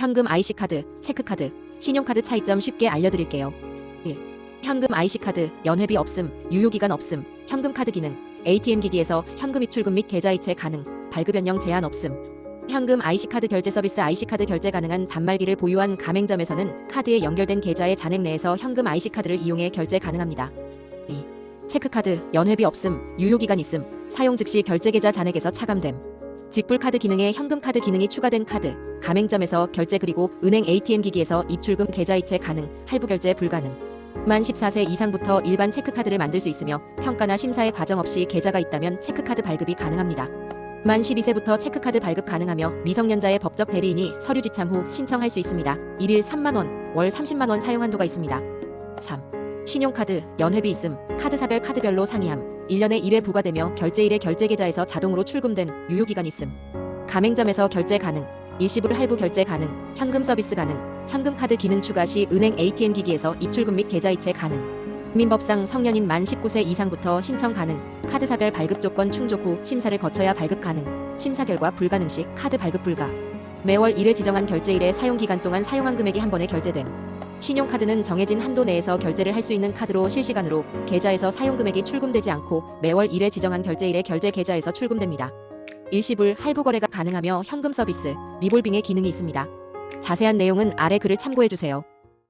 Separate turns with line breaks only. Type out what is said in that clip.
현금 IC카드, 체크카드, 신용카드 차이점 쉽게 알려드릴게요. 1. 현금 IC카드, 연회비 없음, 유효기간 없음, 현금카드 기능, ATM 기기에서 현금 입출금 및 계좌 이체 가능, 발급 변경 제한 없음. 현금 IC카드 결제 서비스 IC카드 결제 가능한 단말기를 보유한 가맹점에서는 카드에 연결된 계좌의 잔액 내에서 현금 IC카드를 이용해 결제 가능합니다. 2. 체크카드, 연회비 없음, 유효기간 있음, 사용 즉시 결제 계좌 잔액에서 차감됨. 직불 카드 기능에 현금 카드 기능이 추가된 카드, 가맹점에서 결제 그리고 은행 ATM 기기에서 입출금 계좌이체 가능, 할부 결제 불가능. 만 14세 이상부터 일반 체크카드를 만들 수 있으며 평가나 심사의 과정 없이 계좌가 있다면 체크카드 발급이 가능합니다. 만 12세부터 체크카드 발급 가능하며 미성년자의 법적 대리인이 서류 지참 후 신청할 수 있습니다. 일일 3만원, 월 30만원 사용 한도가 있습니다. 3. 신용카드, 연회비 있음, 카드사별 카드별로 상이함, 1년에 1회 부과되며 결제일에 결제계좌에서 자동으로 출금된 유효기간 있음. 가맹점에서 결제 가능, 일시불 할부 결제 가능, 현금 서비스 가능, 현금 카드 기능 추가 시 은행 ATM 기기에서 입출금 및 계좌이체 가능. 민법상 성년인 만 19세 이상부터 신청 가능, 카드사별 발급 조건 충족 후 심사를 거쳐야 발급 가능, 심사 결과 불가능 시 카드 발급 불가. 매월 1회 지정한 결제일에 사용 기간 동안 사용한 금액이 한 번에 결제됨. 신용카드는 정해진 한도 내에서 결제를 할 수 있는 카드로 실시간으로 계좌에서 사용 금액이 출금되지 않고 매월 1회 지정한 결제일에 결제 계좌에서 출금됩니다. 일시불 할부 거래가 가능하며 현금 서비스, 리볼빙의 기능이 있습니다. 자세한 내용은 아래 글을 참고해 주세요.